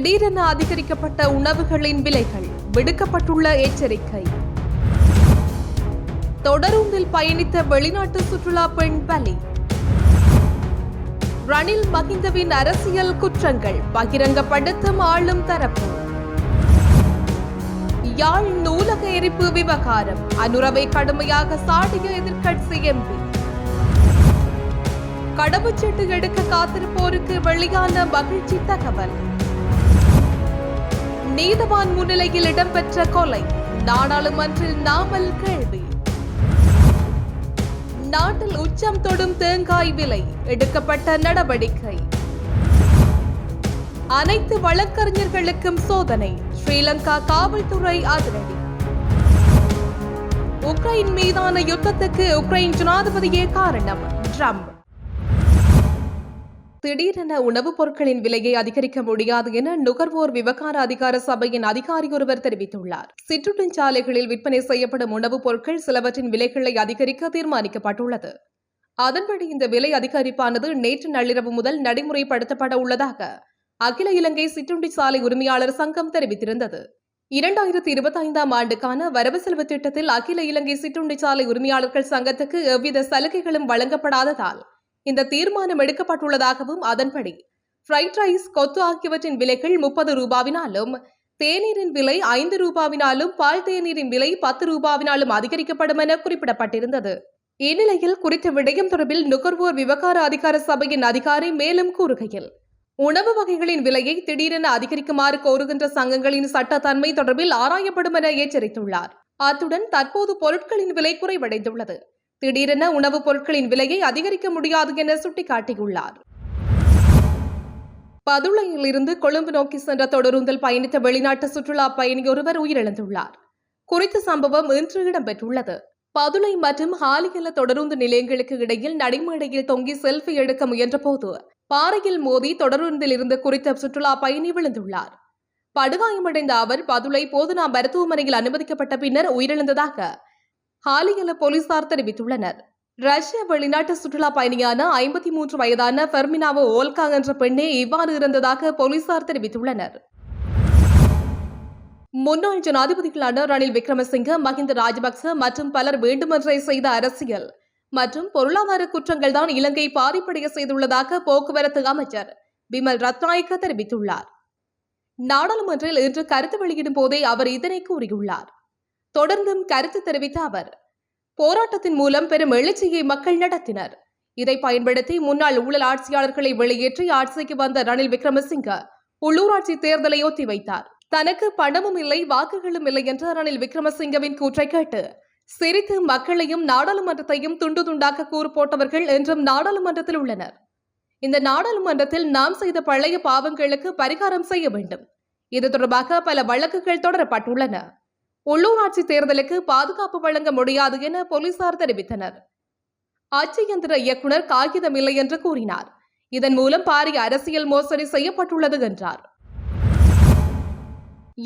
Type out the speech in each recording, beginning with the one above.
திடீரென அதிகரிக்கப்பட்ட உணவுகளின் விலைகள் விடுக்கப்பட்டுள்ள எச்சரிக்கை. தொடருந்தில் பயணித்த வெளிநாட்டு சுற்றுலா பெண் பலி. ரணில் மகிந்தவின் அரசியல் குற்றங்கள் பகிரங்கப்படுத்தும் ஆளும் தரப்பு. யாழ் நூலக எரிப்பு விவகாரம் அனுரவை கடுமையாக சாடிய எதிர்கட்சி எம்பி. கடவுச்சீட்டு எடுக்க காத்திருப்போருக்கு வெளியான மகிழ்ச்சி தகவல். நீதவான் முன்னிலையில் இடம்பெற்ற கொலை. நாடாளுமன்றில் நாமல் கேள்வி. நாட்டில் உச்சம் தொடும் தேங்காய் விலை எடுக்கப்பட்ட நடவடிக்கை. அனைத்து வழக்கறிஞர்களுக்கும் சோதனை ஸ்ரீலங்கா காவல்துறை அதிரடி. உக்ரைன் மீதான யுத்தத்துக்கு உக்ரைன் ஜனாதிபதியே காரணம் ட்ரம்ப். திடீரென உணவுப் பொருட்களின் விலையை அதிகரிக்க முடியாது என நுகர்வோர் விவகார அதிகார சபையின் அதிகாரி ஒருவர் தெரிவித்துள்ளார். சிற்றுண்டிச்சாலைகளில் விற்பனை செய்யப்படும் உணவுப் பொருட்கள் சிலவற்றின் விலைகளை அதிகரிக்க தீர்மானிக்கப்பட்டுள்ளது. அதன்படி இந்த விலை அதிகரிப்பானது நேற்று நள்ளிரவு முதல் நடைமுறைப்படுத்தப்பட உள்ளதாக அகில இலங்கை சிற்றுண்டி சாலை உரிமையாளர் சங்கம் தெரிவித்திருந்தது. இரண்டாயிரத்தி இருபத்தி ஐந்தாம் ஆண்டுக்கான வரவு செலவு திட்டத்தில் அகில இலங்கை சிற்றுண்டி சாலை உரிமையாளர்கள் சங்கத்துக்கு எவ்வித சலுகைகளும் வழங்கப்படாததால் இந்த தீர்மானம் எடுக்கப்பட்டுள்ளதாகவும் அதன்படி ஃப்ரைட் ரைஸ் கொத்து ஆகியவற்றின் விலைகள் முப்பது ரூபாவினாலும் தேநீரின் விலை ஐந்து ரூபாவினாலும் பால் தேநீரின் விலை பத்து ரூபாவினாலும் அதிகரிக்கப்படும் என குறிப்பிடப்பட்டிருந்தது. இந்நிலையில் குறித்த விடயம் தொடர்பில் நுகர்வோர் விவகார அதிகார சபையின் அதிகாரி மேலும் கூறுகையில் உணவு வகைகளின் விலையை திடீரென அதிகரிக்குமாறு கோருகின்ற சங்கங்களின் சட்டத்தன்மை தொடர்பில் ஆராயப்படும் என எச்சரித்துள்ளார். அத்துடன் தற்போது பொருட்களின் விலை குறைவடைந்துள்ளது. திடீரென உணவுப் பொருட்களின் விலையை அதிகரிக்க முடியாது என சுட்டிக்காட்டியுள்ளார். பதுளையில் இருந்து கொழும்பு நோக்கி சென்ற தொடருந்தில் பயணித்த வெளிநாட்டு சுற்றுலா பயணி ஒருவர் உயிரிழந்துள்ளார். குறித்த சம்பவம் இன்று இடம்பெற்றுள்ளது. பதுளை மற்றும் ஹாலியல தொடருந்து நிலையங்களுக்கு இடையில் நடைமேடையில் தொங்கி செல்ஃபி எடுக்க முயன்றபோது பாறையில் மோதி தொடருந்தில் இருந்து குறித்த சுற்றுலா பயணி விழுந்துள்ளார். படுகாயமடைந்த அவர் பதுளை போதுனா மருத்துவமனையில் அனுமதிக்கப்பட்ட பின்னர் உயிரிழந்ததாக ஹாலியல போலீசார் தெரிவித்துள்ளனர். ரஷ்ய வெளிநாட்டு சுற்றுலா பயணியான ஐம்பத்தி மூன்று வயதான ஃபெர்மினாவோ ஓல்கா என்ற பெண்ணே இவ்வாறு இருந்ததாக போலீசார் தெரிவித்துள்ளனர். முன்னாள் ஜனாதிபதிகளான ரணில் விக்ரமசிங்க மஹிந்த ராஜபக்ச மற்றும் பலர் வேண்டுமென்றே செய்த அரசியல் மற்றும் பொருளாதார குற்றங்கள் தான் இலங்கை பாதிப்படைய செய்துள்ளதாக போக்குவரத்து அமைச்சர் பிமல் ரத்நாயக்க தெரிவித்துள்ளார். நாடாளுமன்றில் இன்று கருத்து வெளியிடும் போதே அவர் இதனை கூறியுள்ளார். தொடர்ந்தும் கருத்து தெரிவித்த அவர் போராட்டத்தின் மூலம் பெரும் எழுச்சியை மக்கள் நடத்தினர். இதை பயன்படுத்தி முன்னாள் ஊழல் ஆட்சியாளர்களை வெளியேற்றி ஆட்சிக்கு வந்த ரணில் விக்ரமசிங்க உள்ளூராட்சி தேர்தலை ஒத்திவைத்தார். தனக்கு பணமும் இல்லை வாக்குகளும் இல்லை என்ற ரணில் விக்ரமசிங்கவின் கூற்றை கேட்டு சிரித்து மக்களையும் நாடாளுமன்றத்தையும் துண்டு துண்டாக்க கூறு போட்டவர்கள் என்றும் நாடாளுமன்றத்தில் உள்ளனர். இந்த நாடாளுமன்றத்தில் நாம் செய்த பழைய பாவங்களுக்கு பரிகாரம் செய்ய வேண்டும். இது தொடர்பாக பல வழக்குகள் தொடரப்பட்டுள்ளன. உள்ளூராட்சி தேர்தலுக்கு பாதுகாப்பு வழங்க முடியாது என போலீசார் தெரிவித்தனர். அச்சு எந்திர இயக்குனர் காகிதம் இல்லை என்று கூறினார். இதன் மூலம் பாரிய அரசியல் மோசடி செய்யப்பட்டுள்ளது என்றார்.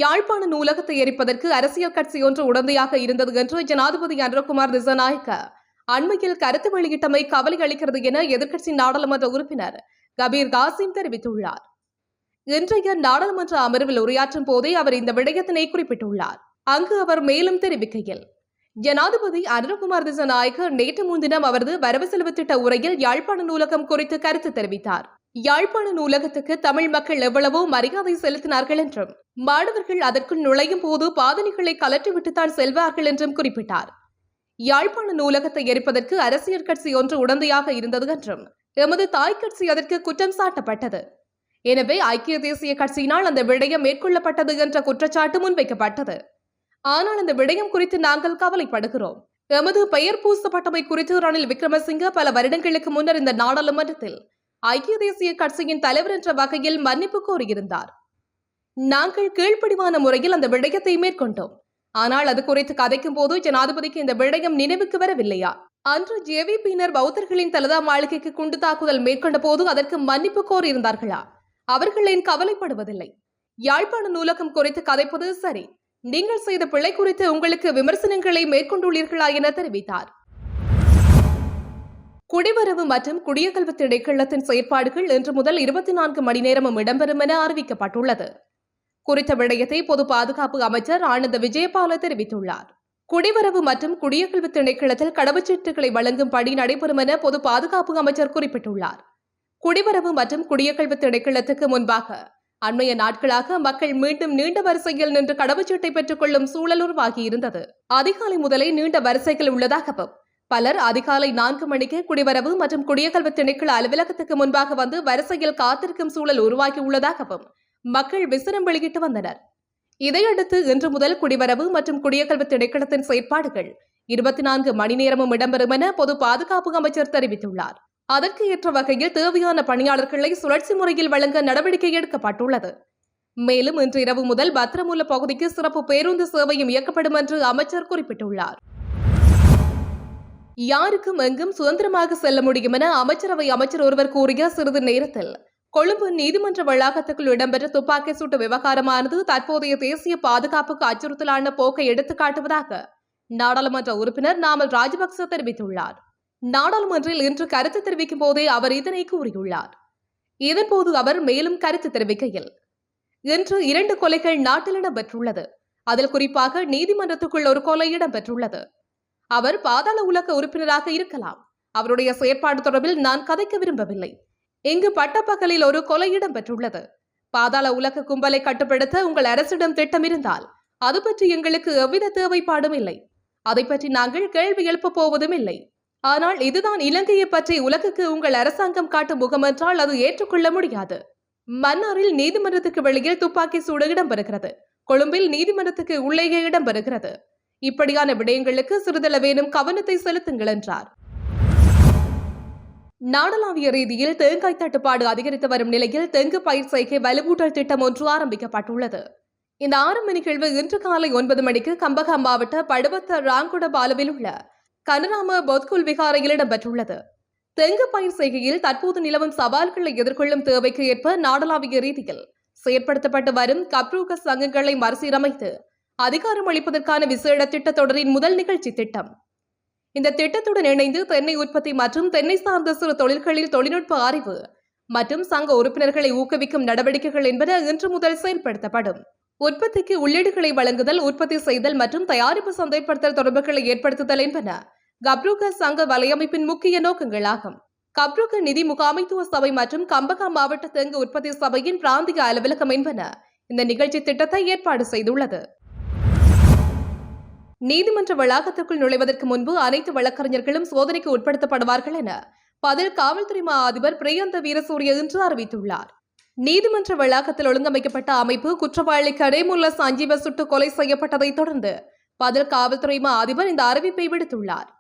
யாழ்ப்பாண நூலகத்தை எரிப்பதற்கு அரசியல் கட்சி ஒன்று உடந்தையாக இருந்தது என்று ஜனாதிபதி அனுரகுமார் திசநாயக்க அண்மையில் கருத்து வெளியிட்டமை கவலை அளிக்கிறது என எதிர்க்கட்சி நாடாளுமன்ற உறுப்பினர் கபீர் காசிம் தெரிவித்துள்ளார். இன்றைய நாடாளுமன்ற அமர்வில் உரையாற்றும் போதே அவர் இந்த விடயத்தினை குறிப்பிட்டுள்ளார். அங்கு அவர் மேலும் தெரிவிக்கையில் ஜனாதிபதி அனுரகுமார் திசநாயக்க நேற்று முன்தினம் அவரது வரவு செலவு திட்ட உரையில் யாழ்ப்பாண நூலகம் குறித்து கருத்து தெரிவித்தார். யாழ்ப்பாண நூலகத்துக்கு தமிழ் மக்கள் எவ்வளவோ மரியாதை செலுத்தினார்கள் என்றும் மாணவர்கள் அதற்குள் நுழையும் போது பாதனைகளை கலற்றிவிட்டுத்தான் செல்வார்கள் என்றும் குறிப்பிட்டார். யாழ்ப்பாண நூலகத்தை எரிப்பதற்கு அரசியல் கட்சி ஒன்று உடந்தையாக இருந்தது என்றும் எமது தாய் கட்சி அதற்கு குற்றம் சாட்டப்பட்டது. எனவே ஐக்கிய தேசிய கட்சியினால் அந்த விடயம் மேற்கொள்ளப்பட்டது என்ற குற்றச்சாட்டு முன்வைக்கப்பட்டது. ஆனால் இந்த விடயம் குறித்து நாங்கள் கவலைப்படுகிறோம். எமது பெயர் பூசப்பட்டமை குறித்து ரணில் விக்ரமசிங்க பல வருடங்களுக்கு முன்னர் இந்த நாடாளுமன்றத்தில் ஐக்கிய தேசிய கட்சியின் தலைவர் என்ற வகையில் மன்னிப்பு கோரியிருந்தார். நாங்கள் கீழ்ப்படிவான முறையில் அந்த விடயத்தை மேற்கொண்டோம். ஆனால் அது குறித்து கதைக்கும் போது ஜனாதிபதிக்கு இந்த விடயம் நினைவுக்கு வரவில்லையா? அன்று ஜேவிபியினர் பௌத்தர்களின் தலதா மாளிகைக்கு குண்டு தாக்குதல் மேற்கொண்ட போது அதற்கு மன்னிப்பு கோரியிருந்தார்களா? அவர்கள் ஏன் கவலைப்படுவதில்லை? யாழ்ப்பாண நூலகம் குறித்து கதைப்பது சரி. நீங்கள் செய்த பிழை குறித்து உங்களுக்கு விமர்சனங்களை மேற்கொண்டுள்ளீர்களா என தெரிவித்தார். குடிவரவு மற்றும் குடியகல்வு திணைக்களத்தின் செயற்பாடுகள் இன்று முதல் இருபத்தி நான்கு மணி நேரமும் இடம்பெறும் என அறிவிக்கப்பட்டுள்ளது. குறித்த விடயத்தை பொது பாதுகாப்பு அமைச்சர் ஆனந்த விஜயபால தெரிவித்துள்ளார். குடிவரவு மற்றும் குடியகல்வு திணைக்களத்தில் கடவுச்சீட்டுகளை வழங்கும் பணி நடைபெறும் என பொது பாதுகாப்பு அமைச்சர் குறிப்பிட்டுள்ளார். குடிவரவு மற்றும் குடியகல்வு திணைக்களத்துக்கு முன்பாக அண்மைய நாட்களாக மக்கள் மீண்டும் நீண்ட வரிசையில் நின்று கடவுச்சீட்டை பெற்றுக் கொள்ளும் சூழல் உருவாகியிருந்தது. அதிகாலை முதலே நீண்ட வரிசைகள் உள்ளதாகவும் பலர் அதிகாலை நான்கு மணிக்கு குடிவரவு மற்றும் குடியகல்வி திணைக்கள அலுவலகத்துக்கு முன்பாக வந்து வரிசையில் காத்திருக்கும் சூழல் உருவாகியுள்ளதாகவும் மக்கள் விசனம் வெளியிட்டு வந்தனர். இதையடுத்து இன்று முதல் குடிவரவு மற்றும் குடியகல்வி திணைக்களத்தின் செயற்பாடுகள் இருபத்தி நான்கு மணி நேரமும் இடம்பெறும் என பொது பாதுகாப்பு அமைச்சர் தெரிவித்துள்ளார். அதற்கு ஏற்ற வகையில் தேவையான பணியாளர்களை சுழற்சி முறையில் வழங்க நடவடிக்கை எடுக்கப்பட்டுள்ளது. மேலும் இன்று இரவு முதல் பத்திரமுல்ல பகுதிக்கு சிறப்பு பேருந்து சேவையும் இயக்கப்படும் என்று அமைச்சர் குறிப்பிட்டுள்ளார். யாருக்கும் எங்கும் சுதந்திரமாக செல்ல முடியும் என அமைச்சரவை அமைச்சர் ஒருவர் கூறிய சிறிது நேரத்தில் கொழும்பு நீதிமன்ற வளாகத்துக்குள் இடம்பெற்ற துப்பாக்கி சூட்டு விவகாரமானது தற்போதைய தேசிய பாதுகாப்புக்கு அச்சுறுத்தலான போக்கை எடுத்துக்காட்டுவதாக நாடாளுமன்ற உறுப்பினர் நாமல் ராஜபக்ச தெரிவித்துள்ளார். நாடாளுமன்றில் இன்று கருத்து தெரிவிக்கும் போதே அவர் இதனை கூறியுள்ளார். இதன்போது அவர் மேலும் கருத்து தெரிவிக்கையில் இன்று இரண்டு கொலைகள் நாட்டில் இடம்பெற்றுள்ளது. அதில் குறிப்பாக நீதிமன்றத்துக்குள் ஒரு கொலை இடம்பெற்றுள்ளது. அவர் பாதாள உலக உறுப்பினராக இருக்கலாம். அவருடைய செயற்பாடு தொடர்பில் நான் கதைக்க விரும்பவில்லை. இங்கு பட்டப்பகலில் ஒரு கொலை இடம்பெற்றுள்ளது. பாதாள உலக கும்பலை கட்டுப்படுத்த உங்கள் அரசிடம் திட்டம் இருந்தால் அது பற்றி எங்களுக்கு எவ்வித தேவைப்பாடும் இல்லை. அதை பற்றி நாங்கள் கேள்வி எழுப்பப் போவதும் இல்லை. ஆனால் இதுதான் இலங்கையை பற்றி உலகுக்கு உங்கள் அரசாங்கம் காட்டும் முகமென்றால் அது ஏற்றுக்கொள்ள முடியாது. மன்னாரில் நீதிமன்றத்துக்கு வெளியில் துப்பாக்கி சூடு இடம்பெறுகிறது. கொழும்பில் நீதிமன்றத்துக்கு உள்ளேயே இடம்பெறுகிறது. இப்படியான விடயங்களுக்கு சிறிதளவேனும் கவனத்தை செலுத்துங்கள் என்றார். நாடளாவிய ரீதியில் தேங்காய் தட்டுப்பாடு அதிகரித்து வரும் நிலையில் தெங்கு பயிர் செய்கை வலுவூட்டல் திட்டம் ஒன்று ஆரம்பிக்கப்பட்டுள்ளது. இந்த ஆரம்ப நிகழ்வு இன்று காலை ஒன்பது மணிக்கு கம்பகம் மாவட்ட படுவத்த ராங்குட பாலுவில் உள்ள கனராம பொத்குல் விகாரையில் இடம்பெற்றுள்ளது. தெங்கு பயிர் செய்கையில் தற்போது நிலவும் சவால்களை எதிர்கொள்ளும் தேவைக்கு ஏற்ப நாடளாவிய ரீதியில் செயற்படுத்தப்பட்டு வரும் கப்ரூக சங்கங்களை மறுசீரமைத்து அதிகாரம் அளிப்பதற்கான விசேட திட்டத்தொடரின் முதல் நிகழ்ச்சி திட்டம். இந்த திட்டத்துடன் இணைந்து தென்னை உற்பத்தி மற்றும் தென்னை சார்ந்த சிறு தொழில்களில் தொழில்நுட்ப அறிவு மற்றும் சங்க உறுப்பினர்களை ஊக்குவிக்கும் நடவடிக்கைகள் என்பன இன்று முதல் செயல்படுத்தப்படும் உற்பத்திக்கு உள்ளீடுகளை வழங்குதல் உற்பத்தி செய்தல் மற்றும் தயாரிப்பு சந்தைப்படுத்தல் தொடர்புகளை ஏற்படுத்துதல் என்பன கப்ரூக சங்க வலையமைப்பின் முக்கிய நோக்கங்களாகும். கப்ரூக நிதி முகாமைத்துவ சபை மற்றும் கம்பகா மாவட்ட தெங்கு உற்பத்தி சபையின் பிராந்திய அலுவலகம் என்பன இந்த நிகழ்ச்சி திட்டத்தை ஏற்பாடு செய்துள்ளது. நீதிமன்ற வளாகத்திற்குள் நுழைவதற்கு முன்பு அனைத்து வழக்கறிஞர்களும் சோதனைக்கு உட்படுத்தப்படுவார்கள் என பதில் காவல்துறை மா அதிபர் பிரியந்த வீரசூரிய இன்று அறிவித்துள்ளார். நீதிமன்ற வளாகத்தில் ஒழுங்கமைக்கப்பட்ட அமைப்பு குற்றவாளி கடைமுல்ல சஞ்சீவ சுட்டு கொலை செய்யப்பட்டதைத் தொடர்ந்து பதில் காவல்துறை மா அதிபர் இந்த அறிவிப்பை விடுத்துள்ளார்.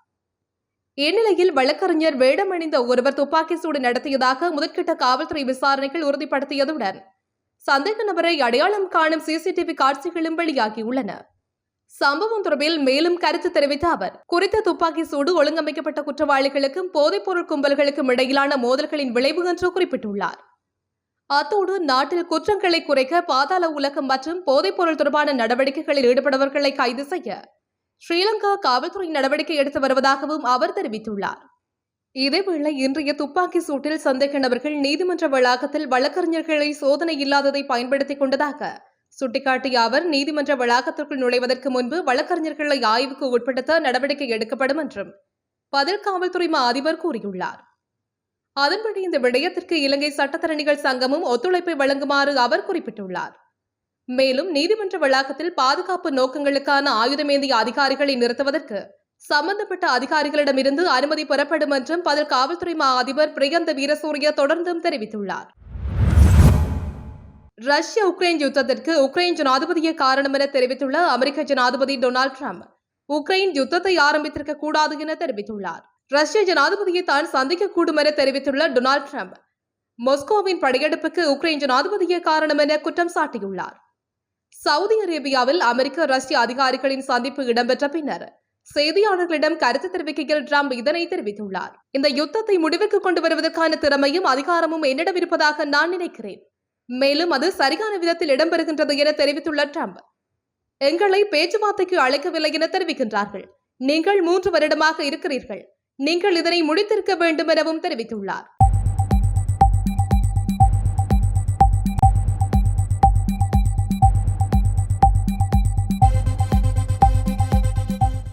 இந்நிலையில் வழக்கறிஞர் வேடமணிந்த ஒருவர் துப்பாக்கி சூடு நடத்தியதாக முதற்கட்ட காவல்துறை விசாரணைகள் உறுதிப்படுத்தியதுடன் சந்தேக நபரை அடையாளம் காணும் சிசிடிவி காட்சிகளும் வெளியாகியுள்ளன. சம்பவம் தொடர்பில் மேலும் கருத்து தெரிவித்த அவர் குறித்த துப்பாக்கி சூடு ஒழுங்கமைக்கப்பட்ட குற்றவாளிகளுக்கும் போதைப்பொருள் கும்பல்களுக்கும் இடையிலான மோதல்களின் விளைவு என்று குறிப்பிட்டுள்ளார். அத்தோடு நாட்டில் குற்றங்களை குறைக்க பாதாள உலகம் மற்றும் போதைப்பொருள் தொடர்பான நடவடிக்கைகளில் ஈடுபடுபவர்களை கைது செய்ய ஸ்ரீலங்கா காவல்துறை நடவடிக்கை எடுத்து வருவதாகவும் அவர் தெரிவித்துள்ளார். இதேவேளை இன்றைய துப்பாக்கி சூட்டில் சந்தேக நபர்கள் நீதிமன்ற வளாகத்தில் வழக்கறிஞர்களை சோதனை இல்லாததை பயன்படுத்திக் கொண்டதாக சுட்டிக்காட்டிய அவர் நீதிமன்ற வளாகத்திற்குள் நுழைவதற்கு முன்பு வழக்கறிஞர்களை ஆய்வுக்கு உட்படுத்த நடவடிக்கை எடுக்கப்படும் என்றும் பதில் காவல்துறை மா அதிபர் கூறியுள்ளார். அதன்படி இந்த விடயத்திற்கு இலங்கை சட்டத்தரணிகள் சங்கமும் ஒத்துழைப்பை வழங்குமாறு அவர் குறிப்பிட்டுள்ளார். மேலும் நீதிமன்ற வளாகத்தில் பாதுகாப்பு நோக்கங்களுக்கான ஆயுதமேந்திய அதிகாரிகளை நிறுத்துவதற்கு சம்பந்தப்பட்ட அதிகாரிகளிடமிருந்து அனுமதி பெறப்படும் என்றும் பதில் காவல்துறை மா அதிபர் பிரியந்த வீரசூரிய தொடர்ந்தும் தெரிவித்துள்ளார். ரஷ்ய உக்ரைன் யுத்தத்திற்கு உக்ரைன் ஜனாதிபதியே காரணம் என தெரிவித்துள்ள அமெரிக்க ஜனாதிபதி டொனால்ட் ட்ரம்ப் உக்ரைன் யுத்தத்தை ஆரம்பித்திருக்க கூடாது என தெரிவித்துள்ளார். ரஷ்ய ஜனாதிபதியை தான் சந்திக்கக்கூடும் என தெரிவித்துள்ள டொனால்ட் ட்ரம்ப் மொஸ்கோவின் படையெடுப்புக்கு உக்ரைன் ஜனாதிபதியே காரணம் என குற்றம் சாட்டியுள்ளார். சவுதி அரேபியாவில் அமெரிக்க ரஷ்ய அதிகாரிகளின் சந்திப்பு இடம்பெற்ற பின்னர் செய்தியாளர்களிடம் கருத்து தெரிவிக்கையில் ட்ரம்ப் இதனை தெரிவித்துள்ளார். இந்த யுத்தத்தை முடிவுக்கு கொண்டு வருவதற்கான திறமையும் அதிகாரமும் என்னிடம் இருப்பதாக நான் நினைக்கிறேன். மேலும் அது சரியான விதத்தில் இடம்பெறுகின்றது என தெரிவித்துள்ள ட்ரம்ப் எங்களை பேச்சுவார்த்தைக்கு அழைக்கவில்லை என தெரிவிக்கின்றார்கள். நீங்கள் மூன்று வருடமாக இருக்கிறீர்கள். நீங்கள் இதனை முடித்திருக்க வேண்டும் எனவும் தெரிவித்துள்ளார்.